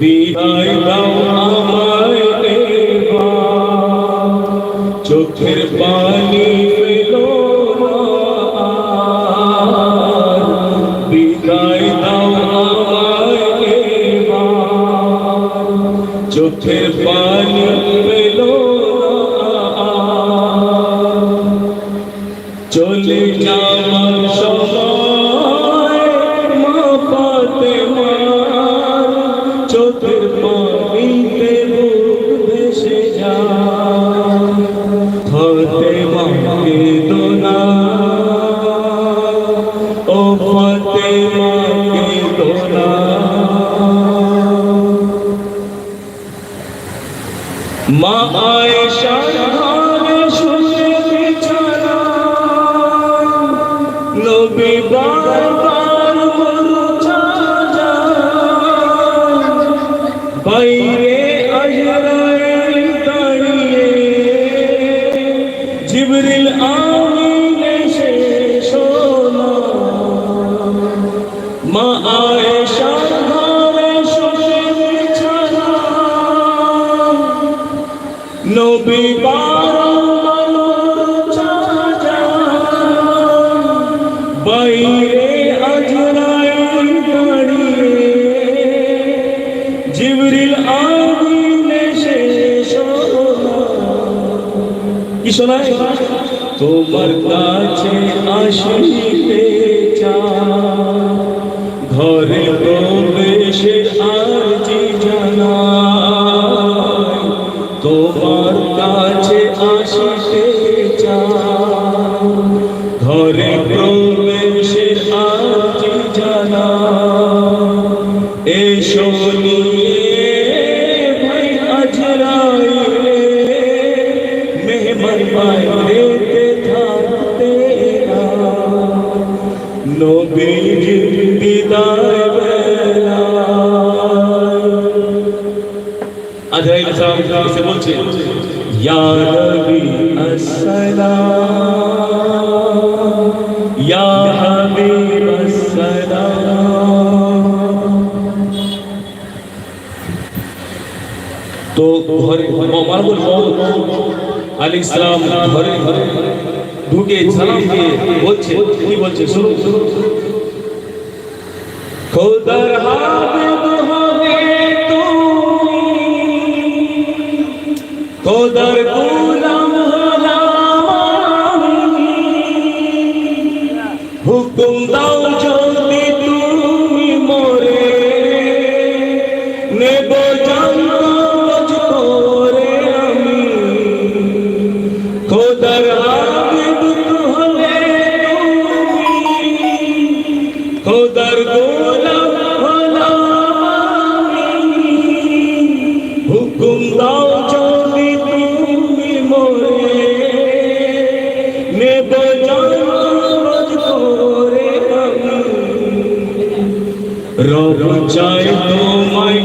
বিদায় দাও আমায় চোখের পানি পেল বিদায় দাও আমায় চোখের পানি পেল চলে যাওয়া ও ফতে মাকে দোনা মা আয়েশা ঘরে শুয়ে বিছানা নবী বারবার বাইরে আজরাইল নবী চাচা বাইরে আজরাইল দাঁড়িয়ে জিবরিল আমিন শোনা কি শোনায় তোমার কাছে আসিতে চায় ঘরে প্রবেশের আরজি আসিতে ঘরে প্রবেশের আরজি জানাই এসো নিয়ে ভাই আজরাইলে মেহমান বাইরেতে থাকতে নবীর বিদায় তো ঘরে মারবুল আলী ইসলাম ঘরে ঘরে ঢুকে সালাম দিয়ে বলছে, কি বলছে শুনুন। খোদার হাবিব খোদার গুলাম। হুকুম দাও রব চাই তোমায়